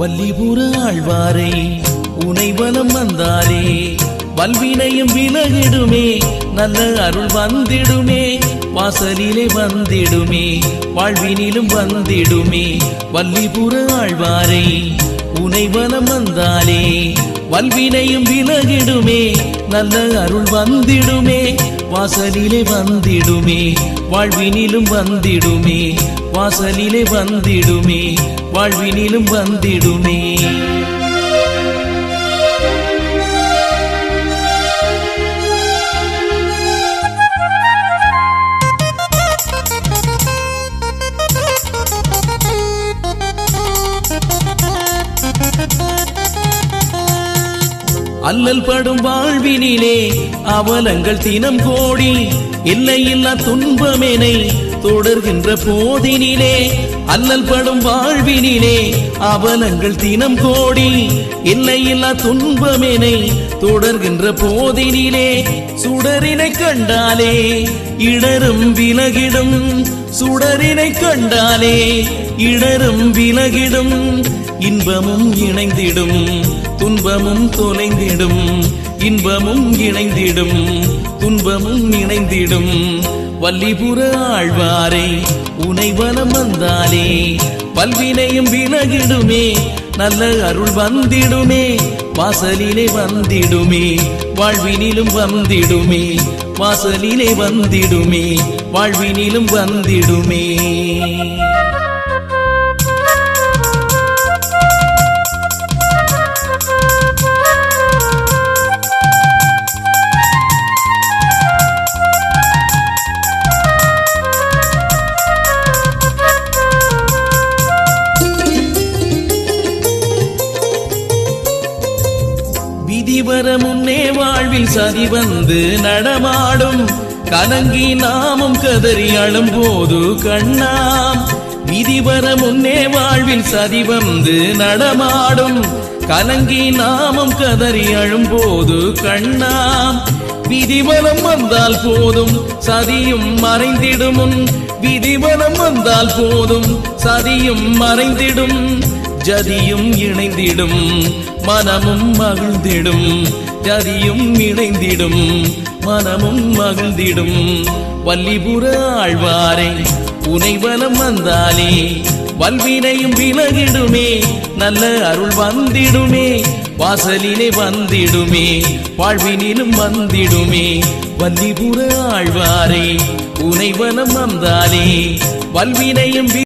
வல்லிபுர ஆழ்வாரே உனை வலம் வந்தாரே வல்வினையும் விலகிடுமே நல்ல அருள் வந்திடுமே வாசலிலே வந்திடுமே வாழ்வினிலும் வந்திடுமே வல்லிபுர ஆழ்வாரே உனை வலம் வந்தாலே வல்வினையும் விலகிடுமே நல்ல அருள் வந்திடுமே வாசலிலே வந்திடுமே வாழ்வினிலும் வந்திடுமே வாசலிலே வந்திடுமே வாழ்வினிலும் வந்திடுமே. அல்லல் படும் வாழ்வினிலே அவலங்கள் தினம் கோடி. எல்லையில்லா துன்பமேனை தொடர்கின்ற போதினிலே அல்லல் படும் வாழ்வினிலே அவலங்கள் தினம் கோடி. எல்லையில்லா துன்பமேனை தொடர்கின்ற போதினிலே சுடரினை கண்டாலே இடரும் விலகிடும். சுடரினை கண்டாலே இடரும் விலகிடும். இன்பமும் இணைந்திடும். துன்பமும் தொலைந்திடும் இன்பமும் இணைந்திடும் துன்பமும் இணைந்திடும். வல்லிபுர ஆழ்வாரே உனை வலம் வந்தாலே பல்வினையும் விலகிடுமே நல்ல அருள் வந்திடுமே வாசலிலே வந்திடுமே வாழ்வினிலும் வந்திடுமே வாசலிலே வந்திடுமே வாழ்வினிலும் வந்திடுமே. நீதி வர முன்னே வாழ்வில் சதி வந்து நடமாடும். கலங்கி நாமும் கதறி அழும் போது கண்ணாம் விதிவர முன்னே வாழ்வில் சதி வந்து நடமாடும். கலங்கி நாமும் கதறி அழும் போது கண்ணாம் விதிவனம் வந்தால் போதும் சதியும் மறைந்திடுமுன். விதிவனம் வந்தால் போதும் சதியும் மறைந்திடும். ஜதியும் இணைந்திடும் மனமும் மகிழ்ந்திடும். ஜதியும் இணைந்திடும் மனமும் மகிழ்ந்திடும். வல்லிபுர ஆழ்வாரே புனைவனம் வந்தாலே வல்வினையும் விலகிடுமே நல்ல அருள் வந்திடுமே வாசலினை வந்திடுமே வாழ்வினிலும் வந்திடுமே. வல்லிபுர ஆழ்வாரே புனைவனம் வந்தாலே வல்வினையும்